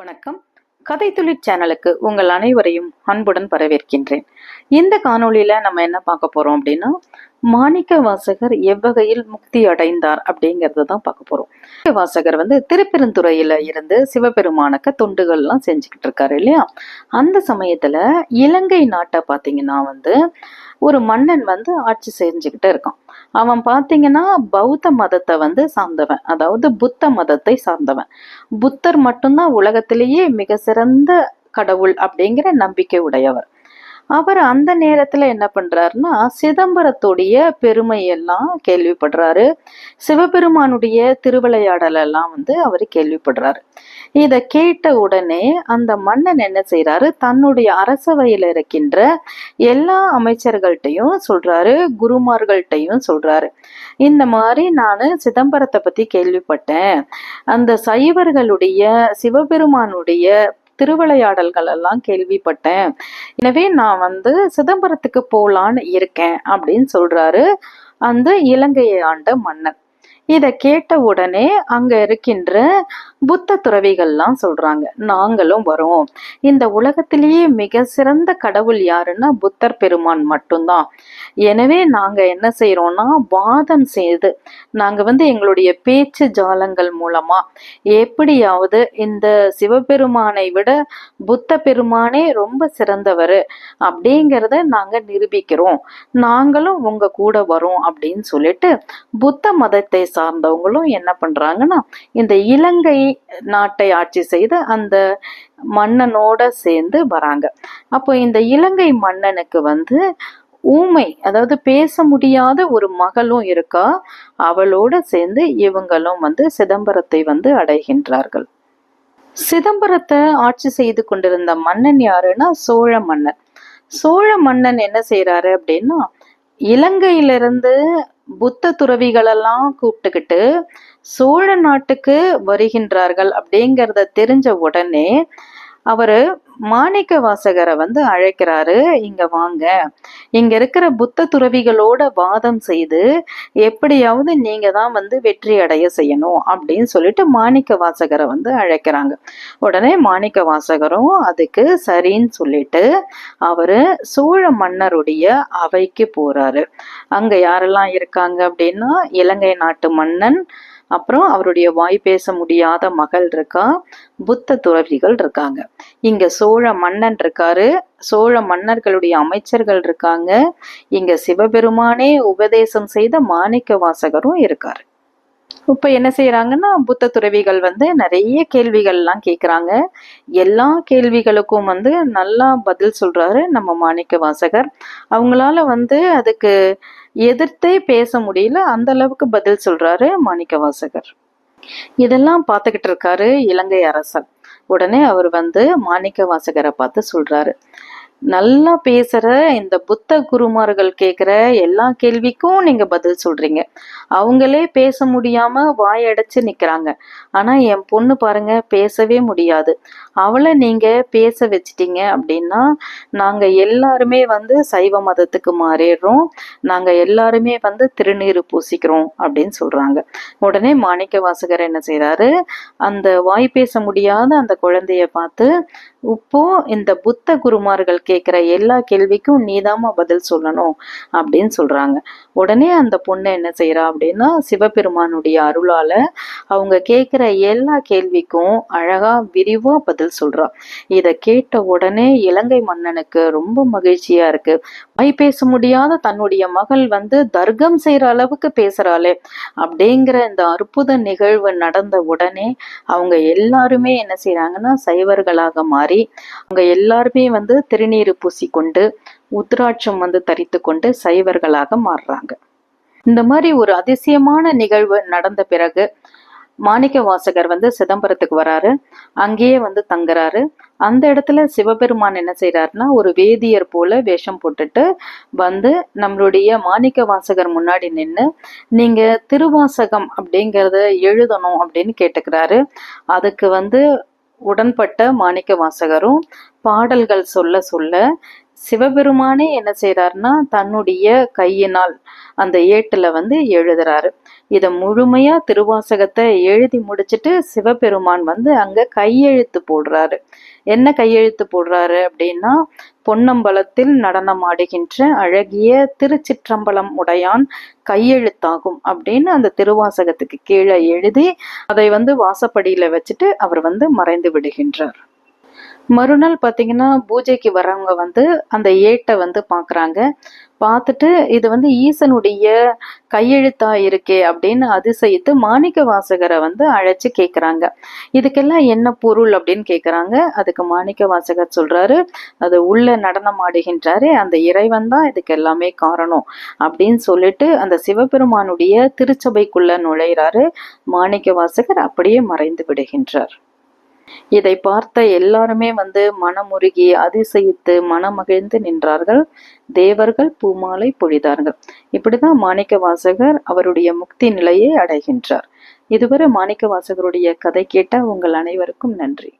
வணக்கம். கதை துளி சேனலுக்கு உங்கள் அனைவரையும் அன்புடன் வரவேற்கின்றேன். இந்த காணொளியில நம்ம என்ன பார்க்க போறோம் அப்படின்னா மாணிக்க வாசகர் எவ்வகையில் முக்தி அடைந்தார் அப்படிங்கறத தான் பார்க்க போறோம். வாசகர் வந்து திருப்பெருந்துறையில இருந்து சிவபெருமானுக்கு தொண்டுகள்லாம் செஞ்சுக்கிட்டு இருக்காரு இல்லையா? அந்த சமயத்துல இலங்கை நாட்டை பார்த்தீங்கன்னா வந்து ஒரு மன்னன் வந்து ஆட்சி செஞ்சுக்கிட்டு இருக்கான். அவன் பார்த்தீங்கன்னா பௌத்த மதத்தை வந்து சார்ந்தவன். அதாவது புத்த மதத்தை சார்ந்தவன். புத்தர் மட்டும்தான் உலகத்திலேயே மிக சிறந்த கடவுள் அப்படிங்கிற நம்பிக்கை உடையவர். அவர் அந்த நேரத்துல என்ன பண்றாருன்னா சிதம்பரத்துடைய பெருமை எல்லாம் கேள்விப்படுறாரு. சிவபெருமானுடைய திருவிளையாடல் எல்லாம் வந்து அவர் கேள்விப்படுறாரு. இத கேட்ட உடனே அந்த மன்னன் என்ன செய்யறாரு தன்னுடைய அரசவையில இருக்கின்ற எல்லா அமைச்சர்கள்ட்டையும் சொல்றாரு குருமார்கள்ட்டையும் சொல்றாரு. இந்த மாதிரி நான் சிதம்பரத்தை பத்தி கேள்விப்பட்டேன். அந்த சைவர்களுடைய சிவபெருமானுடைய திருவிளையாடல்கள் எல்லாம் கேள்விப்பட்டேன். எனவே நான் வந்து சிதம்பரத்துக்கு போலான்னு இருக்கேன் அப்படின்னு சொல்றாரு அந்த இலங்கையை ஆண்ட மன்னன். இதை கேட்ட உடனே அங்க இருக்கின்ற புத்த துறவிகள்லாம் சொல்றாங்க நாங்களும் வரோம். இந்த உலகத்திலேயே மிக சிறந்த கடவுள் யாருன்னா புத்தர் பெருமான் மட்டும்தான். எனவே நாங்க என்ன செய்யறோம்னா வாதம் செய்து நாங்க வந்து எங்களுடைய பேச்சு ஜாலங்கள் மூலமா எப்படியாவது இந்த சிவபெருமானை விட புத்த பெருமானே ரொம்ப சிறந்தவர் அப்படிங்கிறத நாங்க நிரூபிக்கிறோம். நாங்களும் உங்க கூட வரோம் அப்படின்னு சொல்லிட்டு புத்த மதத்தை சார்ந்தவங்களும் என்ன பண்றாங்கன்னா இந்த இலங்கை நாட்டை ஆட்சி செய்த அந்த மன்னனோட சேர்ந்து வராங்க. அப்போ இந்த இலங்கை மன்னனுக்கு வந்து ஊமை அதாவது பேச முடியாத ஒரு மகளும் இருக்கா? அவளோட சேர்ந்து இவங்களும் வந்து சிதம்பரத்தை வந்து அடைகின்றார்கள். சிதம்பரத்தை ஆட்சி செய்து கொண்டிருந்த மன்னன் யாருன்னா சோழ மன்னன். சோழ மன்னன் என்ன செய்யறாரு அப்படின்னா இலங்கையிலிருந்து புத்த துறவிகளெல்லாம் கூப்பிட்டுக்கிட்டு சோழ நாட்டுக்கு வருகின்றார்கள் அப்படிங்கிறத தெரிஞ்ச உடனே அவரு மாணிக்க வாசகரை வந்து அழைக்கிறாரு. இங்க வாங்க. இங்க இருக்கிற புத்த துறவிகளோட வாதம் செய்து எப்படியாவது நீங்க தான் வந்து வெற்றி அடைய செய்யணும் அப்படின்னு சொல்லிட்டு மாணிக்க வாசகரை வந்து அழைக்கிறாங்க. உடனே மாணிக்க வாசகரும் அதுக்கு சரின்னு சொல்லிட்டு அவரு சோழ மன்னருடைய அவைக்கு போறாரு. அங்க யாரெல்லாம் இருக்காங்க அப்படின்னா இலங்கை நாட்டு மன்னன் அப்புறம் அவருடைய வாய் பேச முடியாத மகள் இருக்கா? புத்த துறவிகள் இருக்காங்க. இங்க சோழ மன்னன் இருக்காரு. சோழ மன்னர்களுடைய அமைச்சர்கள் இருக்காங்க. இங்க சிவபெருமானே உபதேசம் செய்த மாணிக்க வாசகரும் இருக்காரு. இப்ப என்ன செய்யறாங்கன்னா புத்த துறவிகள் வந்து நிறைய கேள்விகள்லாம் கேட்குறாங்க எல்லா கேள்விகளுக்கும் வந்து நல்லா பதில் சொல்றாரு நம்ம மாணிக்க வாசகர். அவங்களால வந்து அதுக்கு எதிர்த்தே பேச முடியல அந்த அளவுக்கு பதில் சொல்றாரு மாணிக்க வாசகர் இதெல்லாம் பார்த்துக்கிட்டு இருக்காரு இலங்கை அரசர். உடனே அவர் வந்து மாணிக்க வாசகரை பார்த்து சொல்றாரு. நல்லா பேசுற இந்த புத்த குருமார்கள் கேட்குற எல்லா கேள்விக்கும் நீங்க பதில் சொல்றீங்க. அவங்களே பேச முடியாம வாயடைச்சு நிக்கிறாங்க. ஆனா என் பொண்ணு பாருங்க பேசவே முடியாது. அவளை நீங்க பேச வச்சிட்டீங்க அப்படின்னா நாங்க எல்லாருமே வந்து சைவ மதத்துக்கு மாறிடுறோம். நாங்க எல்லாருமே வந்து திருநீர் பூசிக்கிறோம் அப்படின்னு சொல்றாங்க. உடனே மாணிக்க வாசகர் என்ன செய்கிறாரு அந்த வாய் பேச முடியாத அந்த குழந்தைய பார்த்து இப்போ இந்த புத்த குருமார்கள் கேட்குற எல்லா கேள்விக்கும் நீதாம்மா பதில் சொல்லணும் அப்படின்னு சொல்றாங்க. உடனே அந்த பொண்ணு என்ன செய்யறா அப்படின்னா சிவபெருமானுடைய அருளால அவங்க கேட்குற எல்லா கேள்விக்கும் அழகா விரிவா பதில் சொல்றா. இதை கேட்ட உடனே இலங்கை மன்னனுக்கு ரொம்ப மகிழ்ச்சியா இருக்கு. வாய் பேச முடியாத தன்னுடைய மகள் வந்து தர்க்கம் செய்யற அளவுக்கு பேசுறாளே அப்படிங்கிற இந்த அற்புத நிகழ்வு நடந்த உடனே அவங்க எல்லாருமே என்ன செய்யறாங்கன்னா சைவர்களாக மாறி அவங்க எல்லாருமே வந்து திருநீர் பூசிக்கொண்டு உத்ராட்சம் வந்து தரித்து கொண்டு சைவர்களாக மாறுறாங்க. இந்த மாதிரி ஒரு அதிசயமான நிகழ்வு நடந்த பிறகு மாணிக்க வாசகர் வந்து சிதம்பரத்துக்கு வராரு. அங்கேயே வந்து தங்குறாரு. அந்த இடத்துல சிவபெருமான் என்ன செய்யறாருன்னா ஒரு வேதியர் போல வேஷம் போட்டுட்டு வந்து நம்மளுடைய மாணிக்க வாசகர் முன்னாடி நின்று நீங்க திருவாசகம் அப்படிங்கிறத எழுதணும் அப்படின்னு கேட்டுக்கிறாரு. அதுக்கு வந்து உடன்பட்ட மாணிக்க வாசகரும் பாடல்கள் சொல்ல சொல்ல சிவபெருமானே என்ன செய்யறாருன்னா தன்னுடைய கையினால் அந்த ஏட்டுல வந்து எழுதுறாரு. இதை முழுமையா திருவாசகத்தை எழுதி முடிச்சிட்டு சிவபெருமான் வந்து அங்க கையெழுத்து போடுறாரு. என்ன கையெழுத்து போடுறாரு அப்படின்னா பொன்னம்பலத்தில் நடனமாடுகின்ற அழகிய திருச்சிற்றம்பலம் உடையான் கையெழுத்தாகும் அப்படின்னு அந்த திருவாசகத்துக்கு கீழே எழுதி அதை வந்து வாசப்படியில வச்சுட்டு அவர் வந்து மறைந்து விடுகின்றார். மறுநாள் பார்த்தீங்கன்னா பூஜைக்கு வரவங்க வந்து அந்த ஏட்டை வந்து பார்க்குறாங்க பார்த்துட்டு இது வந்து ஈசனுடைய கையெழுத்தா இருக்கே அப்படின்னு அதிசயித்து மாணிக்க வாசகரை வந்து அழைச்சி கேட்குறாங்க இதுக்கெல்லாம் என்ன பொருள் அப்படின்னு கேட்குறாங்க அதுக்கு மாணிக்க வாசகர் சொல்றாரு அது உள்ள நடனம் ஆடுகின்றாரு அந்த இறைவன் தான் இதுக்கு எல்லாமே காரணம் அப்படின்னு சொல்லிட்டு அந்த சிவபெருமானுடைய திருச்சபைக்குள்ள நுழைகிறாரு மாணிக்க வாசகர் அப்படியே மறைந்து விடுகின்றார். இதை பார்த்த எல்லாருமே வந்து மனமுருகி அதிசயித்து மனமகிழ்ந்து நின்றார்கள். தேவர்கள் பூமாலை பொழிதார்கள். இப்படிதான் மாணிக்க வாசகர் அவருடைய முக்தி நிலையை அடைகின்றார். இதுவரை மாணிக்க வாசகருடைய கதை கேட்ட உங்கள் அனைவருக்கும் நன்றி.